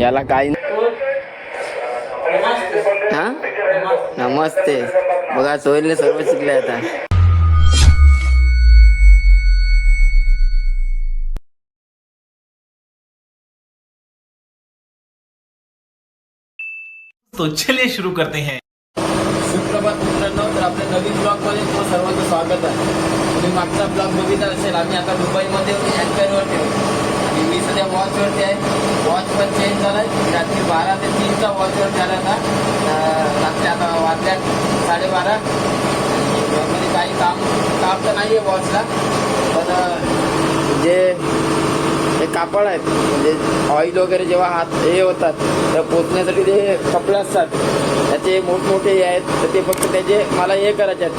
याला काही हा नमस्ते बघा सोहेलने सर्व शिकले आता तो चलिए शुरू करते हैं। सुप्रभात मित्रांनो तर आपल्या नवीन ब्लॉगमध्ये तुम्हाला सर्वांचं स्वागत आहे. तुम्ही मागचा ब्लॉग बघितला असेल आम्ही आता दुबईमध्ये अँकरवरती आहोत आणि मी सध्या वॉचवरती आहे. वॉच पण चेंज झाला आहे रात्री बारा ते तीनचा वॉचवर झाला होता. रात्री आता वाजल्या साडेबारा. म्हणजे काही काम काम तर नाही आहे वॉचला पण जे हे कापड आहेत म्हणजे ऑइल वगैरे जेव्हा हात हे होतात तर पोचण्यासाठी ते कपडे असतात. त्याचे मोठमोठे हे आहेत तर ते फक्त त्याचे मला हे करायचे आहेत.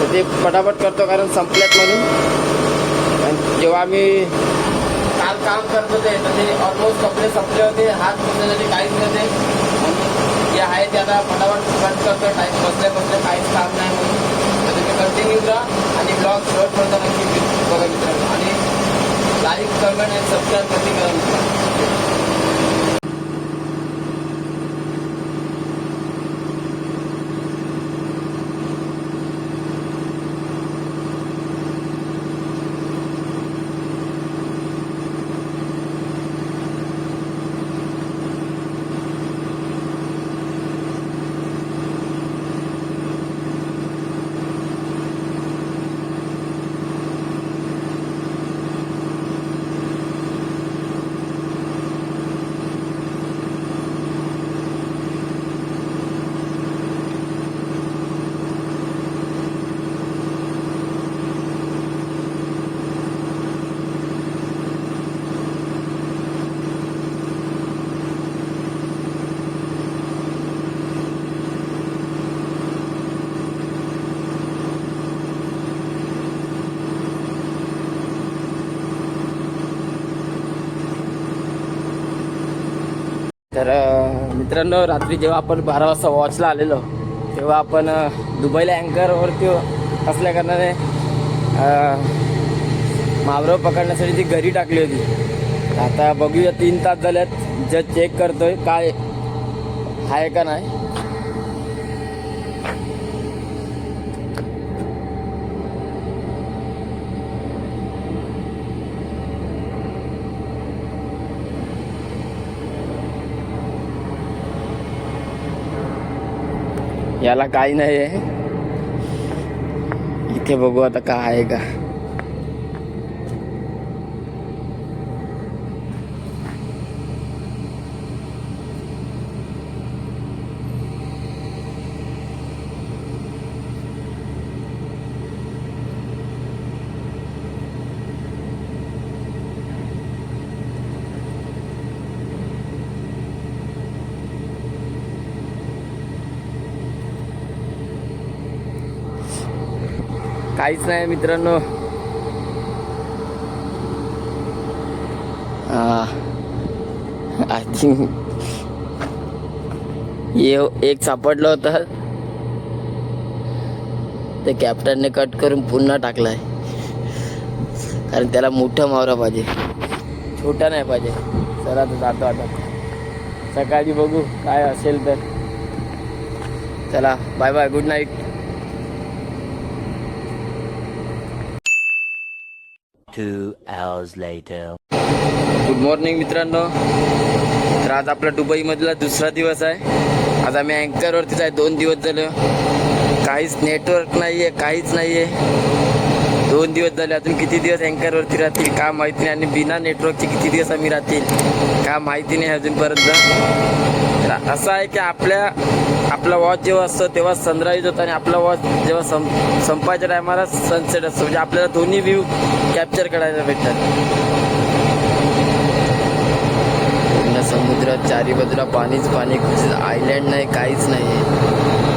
तर ते पटापट करतो कारण संपल्यात म्हणून. जेव्हा आम्ही काल काम करत होते तर ते ऑलमोस्ट कपडे संपले होते हात धुण्यासाठी काहीच नव्हते जे आहे ते आता पटापट बंद करतो टाईम बसल्या बसल्या काहीच काम नाही म्हणून तर तुम्ही कंटिन्यू करा आणि ब्लॉग शेवटपर्यंत नक्की बघा मित्रांनो आणि लाईक कमेंट आणि सबस्क्राईब कधी करा मित्रांनो तर मित्रांनो रात्री जेव्हा आपण बारा वाजता वॉचला आलेलो तेव्हा आपण दुबईला अँकरवरती असल्या कारणाने मावरव मावरं पकडण्यासाठी ती घरी टाकली होती. आता बघूया तीन तास झाल्यात जज चेक करतोय काय आहे का नाही. याला काही नाही आहे. इथे बघू आता काय आहे का. काहीच नाही मित्रांनो. आय थिंक ये एक सापडलं होतं. ते कॅप्टनने कट करून पुन्हा टाकलाय. कारण त्याला मोठं मावरा पाहिजे. छोटा नाही पाहिजे. चला तर जातो आता. सकाळी बघू काय असेल तर. चला bye bye good night good morning मित्रांनो. तर आज आपला दुबईमधला दुसरा दिवस आहे. आज आम्ही अँकरवरतीच आहे. दोन दिवस झाले. काहीच नेटवर्क नाही आहे काहीच नाही आहे दोन दिवस झाले. अजून किती दिवस अँकरवरती राहतील का माहिती नाही. आणि बिना नेटवर्कचे किती दिवस आम्ही राहतील का माहिती नाही अजूनपर्यंत. तर असं आहे की आपल्या आपला वॉच जेव्हा असतो तेव्हा सनराईज होतो आणि आपला वॉच जेव्हा सं संपायच्या टायमाला सनसेट असतो. म्हणजे आपल्याला दोन्ही व्ह्यू कॅप्चर करायला भेटतात. समुद्रात चारी बाजूला पाणीच पाणी आयलँड नाही काहीच नाही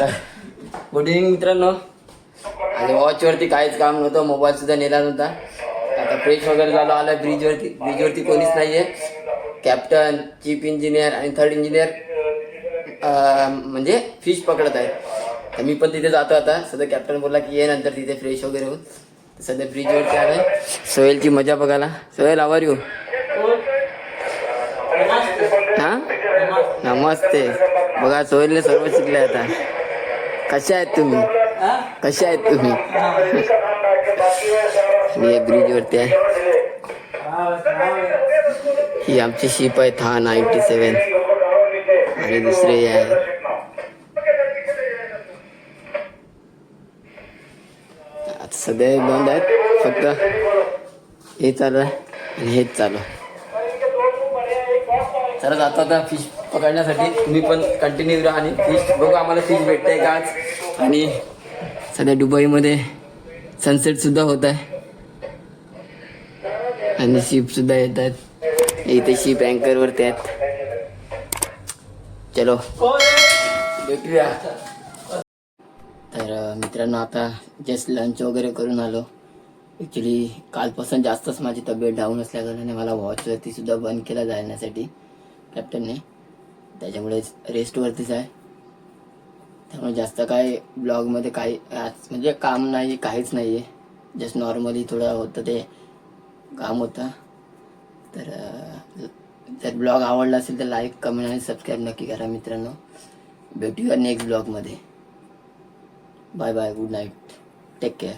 गुड इव्हनिंग मित्रांनो. आणि वॉचवरती काहीच काम नव्हतं मोबाईल सुद्धा नेला नव्हता. आता फ्रेश वगैरे झालो आलं ब्रिजवरती ब्रिजवरती कोणीच नाहीये. कॅप्टन चीफ इंजिनियर आणि थर्ड इंजिनियर म्हणजे फिश पकडत आहे. तर मी पण तिथे जातो आता. सध्या कॅप्टन बोलला की ये नंतर तिथे फ्रेश वगैरे होऊन. सध्या ब्रिजवरती आलोय. सोहेलची मजा बघायला. सोहेल आवर यू हा? नमस्ते. बघा सोहेलने सर्व शिकले आता. कशा आहेत तुम्ही? कशा आहेत तुम्ही? मी ब्रिज वरती आहे. ही आमची शिप आहे था नाईन्टी सेवन. आणि दुसरे हे आहे. आता सध्या बंद आहेत. फक्त हे चालू आहे आणि हेच चालू आहे. चला जातो आता फिश पकडण्यासाठी तुम्ही पण कंटिन्यू राहा आणि फिश बघू आम्हाला फिश भेटते का आज. आणि सध्या दुबईमध्ये सनसेट सुद्धा होत आहे. आणि शिप सुद्धा येत आहेत. इथे शिप अँकर वरती आहेत. चलो. भेटूया. तर मित्रांनो आता जस्ट लंच वगैरे करून आलो. ॲक्च्युली कालपासून जास्तच माझी तब्येत डाऊन असल्या कारणाने मला वॉचवरती सुद्धा बंद केला जाण्यासाठी कॅप्टनने त्याच्यामुळे रेस्टवरतीच आहे. त्यामुळे जास्त काय ब्लॉगमध्ये काही आज म्हणजे काम नाही काहीच नाही आहे जस्ट नॉर्मली थोडं होतं ते काम होतं. तर जर ब्लॉग आवडला असेल तर लाईक कमेंट आणि सबस्क्राईब नक्की करा मित्रांनो. भेटूया नेक्स्ट ब्लॉगमध्ये bye bye good night take care